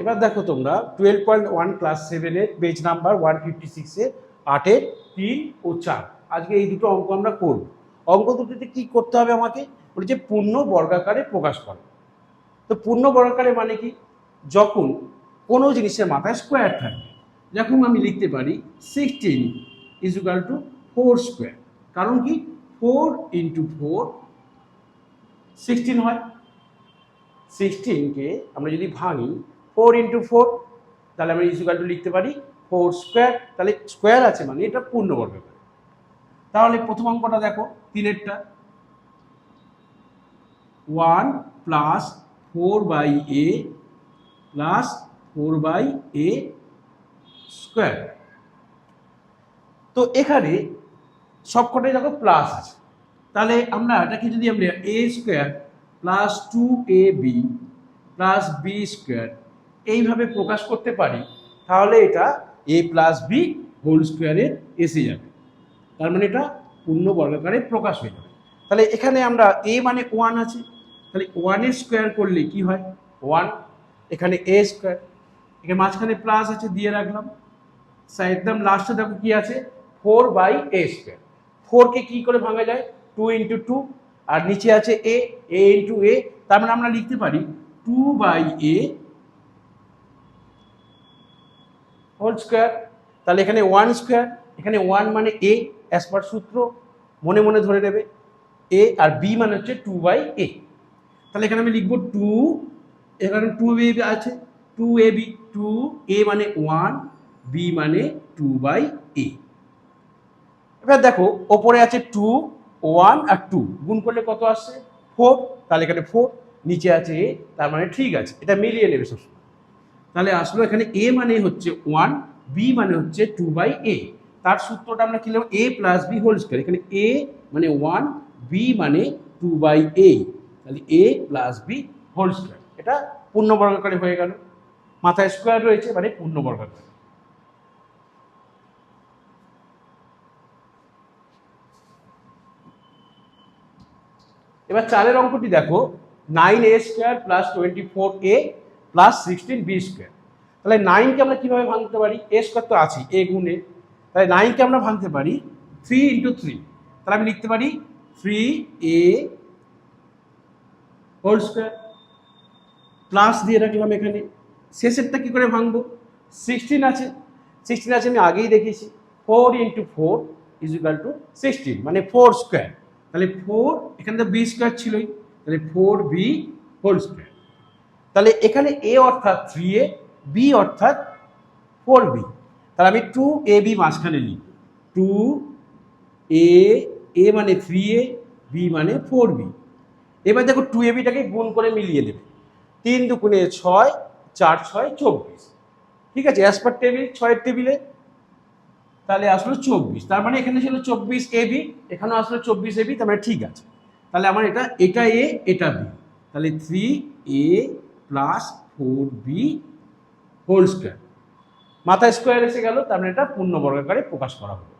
এবার দেখো তোমরা টুয়েলভ পয়েন্ট ওয়ান ক্লাস সেভেনের পেজ নাম্বার ওয়ান ফিফটি সিক্সে আটের তিন ও চার। আজকে এই দুটো অঙ্ক আমরা করব। অঙ্ক দুটোতে কী করতে হবে আমাকে? বলেছে পূর্ণ বর্গাকারে প্রকাশ করে। তো পূর্ণ বর্গাকারে মানে কি? যখন কোনো জিনিসের মাথায় স্কোয়ার থাকে, যখন আমি লিখতে পারি sixteen is equal to four square কারণ কি? ফোর ইন্টু ফোর সিক্সটিন হয়। সিক্সটিনকে আমরা যদি ভাঙি ফোর ইন্টু ফোর, তাহলে আমরা ইজুকাল টু লিখতে পারি ফোর স্কোয়ার, তাহলে স্কোয়ার আছে মানে এটা পূর্ণবর্গ করে তাহলে প্রথম অঙ্কটা দেখো, তিনেরটা। One plus four by A plus four by A square. তো এখানে সবকটাই দেখো প্লাস আছে। তাহলে আমরা এটাকে যদি আমরা A square plus two A B plus B square এইভাবে প্রকাশ করতে পারি, তাহলে এটা এ প্লাস বি হোল স্কোয়ারে এসে যাবে। তার মানে এটা পূর্ণ বর্গাকারে প্রকাশ হয়ে যাবে। তাহলে এখানে আমরা এ মানে ওয়ান আছে। তাহলে ওয়ানের স্কোয়ার করলে কি হয়? ওয়ান এখানে এ স্কোয়ার এখানে মাঝখানে প্লাস আছে দিয়ে রাখলাম। একদম লাস্টে দেখো কি আছে? ফোর বাই এ স্কোয়ার ফোরকে কী করে ভাঙা যায়? টু ইন্টু টু আর নিচে আছে এ এ ইন্টু এ তার মানে আমরা লিখতে পারি two by A whole square, তাহলে এখানে ওয়ান স্কোয়ার, এখানে ওয়ান মানে এ অ্যাজ পার সূত্র, মনে মনে ধরে নেবে, এ আর বি মানে হচ্ছে টু বাই এ। তাহলে এখানে আমি লিখব টু, এখানে টু এ আছে, two A B, two A মানে ওয়ান, বি মানে টু বাই এ। এবার দেখো, ওপরে আছে টু, ওয়ান আর টু, গুণ করলে কত আসছে? ফোর, তাহলে এখানে ফোর, নিচে আছে তার মানে ঠিক আছে, এটা মিলিয়ে নেবে সবসময় তাহলে আসলে এখানে এ মানে হচ্ছে ওয়ান বি মানে হচ্ছে টু বাই এ তার সূত্রটা আমরা কি লিখলাম A plus B whole square এখানে এ মানে ওয়ান বি মানে টু বাই এ তাহলে A plus B whole square এটা পূর্ণবর্গাকারে হয়ে গেল। মাথায় স্কোয়ার রয়েছে মানে পূর্ণবর্গাকার। এবার চারের অঙ্কটি দেখো। Nine A square plus twenty four A plus sixteen B square তাহলে নাইনকে আমরা কীভাবে ভাঙতে পারি? এ স্কোয়ার তো আছি এ গুণে। তাহলে নাইনকে আমরা ভাঙতে পারি? থ্রি ইন্টু থ্রি তাহলে আমি লিখতে পারি three A whole square plus দিয়ে রাখলাম এখানে। শেষেরটা কী করে ভাঙবো? সিক্সটিন আছে। সিক্সটিন আছে আমি আগেই দেখেছি four into four is equal to sixteen মানে ফোর স্কোয়ার তাহলে ফোর এখানে তো বি স্কোয়ার ছিলই। তাহলে ফোর বি হোল স্কোয়ার তাহলে এখানে এ অর্থাৎ থ্রি এ বি অর্থাৎ ফোর বি তাহলে আমি টু এ বি মাঝখানে লিখব। টু এ এ মানে থ্রি এ বি মানে ফোর বি এবার দেখো টু এ বিটাকে গুণ করে মিলিয়ে দেবে। তিন দুগুণে ছয়, চার ছয়, চব্বিশ। ঠিক আছে? অ্যাজ পার টেবিল ছয়ের টেবিলে তাহলে আসলো চব্বিশ। তার মানে এখানে ছিল চব্বিশ এ বি এখানেও আসলো চব্বিশ এ বি তার মানে ঠিক আছে। তাহলে আমার এটা এটা এ এটা বি তাহলে three A plus four B whole square মাথা স্কোয়ার এসে গেল, তার মানে এটা পূর্ণ বর্গাকারে প্রকাশ করা হলো।